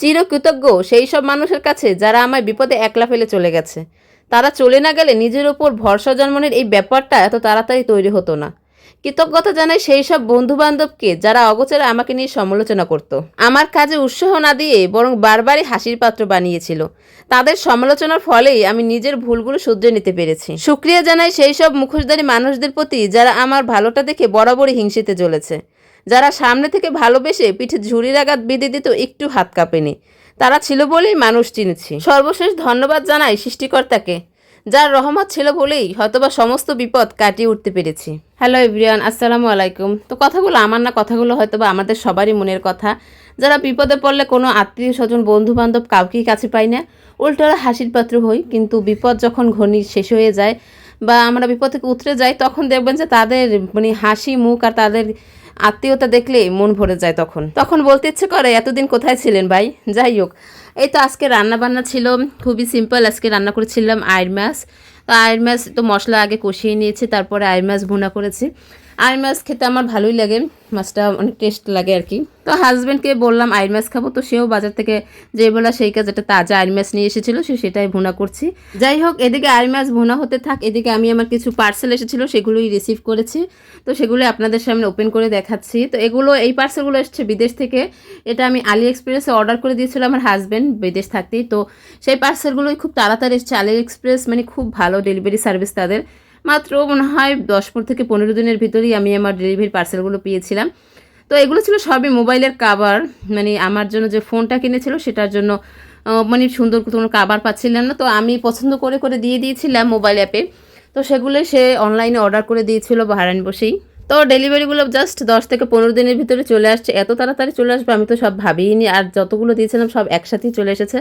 চিরকৃতজ্ঞ সেই সব মানুষের কাছে যারা আমায় বিপদে একলা ফেলে চলে গেছে। তারা চলে না গেলে নিজের ওপর ভরসা জন্মনের এই ব্যাপারটা এত তাড়াতাড়ি তৈরি হতো না। কৃতজ্ঞতা জানাই সেই সব বন্ধু বান্ধবকে যারা অগোচরে আমাকে নিয়ে সমালোচনা করত। আমার কাজে উৎসাহ না দিয়ে বরং বারবারই হাসির পাত্র বানিয়েছিল। তাদের সমালোচনার ফলেই আমি নিজের ভুলগুলো শুধরে নিতে পেরেছি। সুক্রিয়া জানাই সেই সব মুখোশধারী মানুষদের প্রতি যারা আমার ভালোটা দেখে বরাবরই হিংসিতে চলেছে যারা সামনে থেকে ভালোবেসে পিঠে ঝুড়ির আঘাত বেঁধে দিত, একটু হাত কাঁপেনি। তারা ছিল বলেই মানুষ চিনেছি। সর্বশেষ ধন্যবাদ জানাই সৃষ্টিকর্তাকে, যার রহমত ছিল বলেই হয়তোবা সমস্ত বিপদ কাটিয়ে উঠতে পেরেছি। হ্যালো এভরিওয়ান, আসসালামু আলাইকুম। তো কথাগুলো আমার না, কথাগুলো হয়তোবা আমাদের সবারই মনের কথা। যারা বিপদে পড়লে কোনো আত্মীয় স্বজন বন্ধু বান্ধব কাউকেই কাছে পাই না। উল্টোরা হাসির পাত্র হই, কিন্তু বিপদ যখন ঘনি শেষ হয়ে যায় বা আমরা বিপদ থেকে উতরে যাই, তখন দেখবেন যে তাদের মানে হাসি, মুখ আর তাদের আত্মীয়তা দেখলে মন ভরে যায় তখন। তখন বলতে ইচ্ছে করে, এতদিন কোথায় ছিলেন ভাই? যাই হোক, এই তো আজকে রান্না বান্না ছিল, খুবই সিম্পল আজকে রান্না করেছিলাম আয়ের মাছ। তো আয়ের মাছ তো মশলা আগে কষিয়ে নিয়েছি, তারপরে আয়ের মাছ ভুনা করেছি। আয়ের মাছ খেতে আমার ভালোই লাগে, মাছটা অনেক টেস্ট লাগে আর কি। তো হাজব্যান্ডকে বললাম, আয়ের মাছ খাব? তো সেও বাজার থেকে যে বলা সেই কাজ একটা তাজা আয়ের মাছ নিয়ে এসেছিল, সে সেটাই ভুনা করছি। যাই হোক, এদিকে আয়ের মাছ ভুনা হতে থাক, এদিকে আমি আমার কিছু পার্সেল এসেছিল, সেগুলোই রিসিভ করেছি। তো সেগুলো আপনাদের সামনে ওপেন করে দেখাচ্ছি। তো এগুলো, এই পার্সেলগুলো এসছে বিদেশ থেকে। এটা আমি আলি এক্সপ্রেসে অর্ডার করে দিয়েছিলাম আমার হাজব্যান্ড বিদেশ থাকতেই। তো সেই পার্সেলগুলোই খুব তাড়াতাড়ি এসছে। আলি এক্সপ্রেস মানে খুব ভালো ডেলিভারি সার্ভিস তাদের। মাত্র মনে হয় দশ পর থেকে পনেরো দিনের ভিতরেই আমি আমার ডেলিভারি পার্সেলগুলো পেয়েছিলাম। তো এগুলো ছিল সবই মোবাইলের কাভার মানে আমার জন্য যে ফোনটা কিনেছিল সেটার জন্য মানে সুন্দর কোনো কাভার পাচ্ছিলাম না। তো আমি পছন্দ করে করে দিয়ে দিয়েছিলাম মোবাইল অ্যাপে তো সেগুলো সে অনলাইনে অর্ডার করে দিয়েছিল বাহারান বসেই তো ডেলিভারিগুলো জাস্ট দশ থেকে পনেরো দিনের ভিতরে চলে আসছে। এত তাড়াতাড়ি চলে আসবে আমি তো সব ভাবিনি আর যতগুলো দিয়েছিলাম সব একসাথেই চলে এসেছে।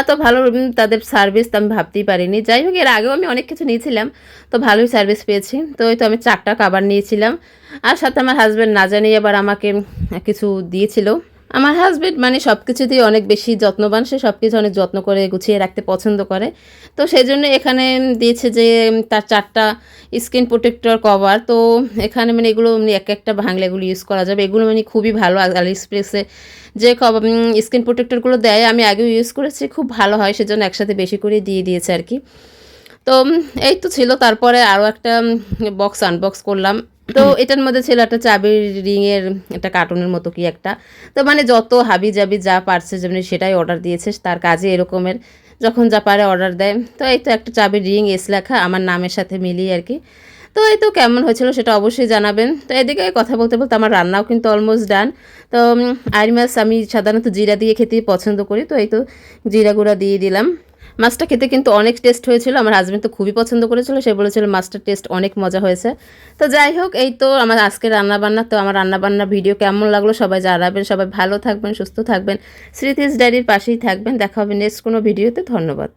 এত ভালো তাদের সার্ভিস আমি ভাবতেই পারিনি। যাই হোক, এর আগেও আমি অনেক কিছু নিয়েছিলাম, তো ভালোই সার্ভিস পেয়েছি। তো ওই তো আমি চারটা কাবার নিয়েছিলাম। আর সাথে আমার হাজব্যান্ড না জানিয়ে আবার আমাকে কিছু দিয়েছিল। আমার হাজব্যান্ড মানে সব কিছুতেই অনেক বেশি যত্নবান। সে সব কিছু অনেক যত্ন করে গুছিয়ে রাখতে পছন্দ করে। তো সেই জন্য এখানে দিয়েছে যে, তার চারটা স্কিন প্রোটেক্টর কভার তো এখানে মানে এগুলো মানে এক একটা ভাঙলে এগুলো ইউজ করা যাবে। এগুলো মানে খুবই ভালো। আলি এক্সপ্রেসে যে কভার স্কিন প্রোটেক্টরগুলো দেয়, আমি আগেও ইউজ করেছি। খুব ভালো হয়, সেজন্য একসাথে বেশি করে দিয়ে দিয়েছে আর কি। তো এই তো ছিল। তারপরে আরও একটা বক্স আনবক্স করলাম। তো এটার মধ্যে ছিল একটা চাবির রিংয়ের, একটা কার্টুনের মতো কি একটা। তো মানে যত হাবি জাবি যা পারছে যেমনি সেটাই অর্ডার দিয়েছে, তার কাজে এরকমের। যখন যা পারে অর্ডার দেয়। তো এই তো একটা চাবির রিং, এস লেখা, আমার নামের সাথে মিলিয়ে আর কি। তো এই তো কেমন হয়েছিল সেটা অবশ্যই জানাবেন। তো এদিকে কথা বলতে বলতে আমার রান্নাও কিন্তু অলমোস্ট ডান তো আইর মাছ আমি সাধারণত জিরা দিয়ে খেতেই পছন্দ করি। তো এই তো জিরা গুঁড়া দিয়ে দিলাম। মাছটা খেতে কিন্তু অনেক টেস্ট হয়েছিল। আমার হাজব্যান্ড তো খুবই পছন্দ করেছিল, সে বলেছিল মাছটার টেস্ট অনেক মজা হয়েছে। তো যাই হোক, এই তো আমার আজকে রান্নাবান্না। তো আমার রান্নাবান্না ভিডিও কেমন লাগল সবাই জানাবেন। সবাই ভালো থাকবেন, সুস্থ থাকবেন। স্মৃতিস ডায়েরির পাশেই থাকবেন। দেখা হবে নেক্সট কোনো ভিডিওতে ধন্যবাদ।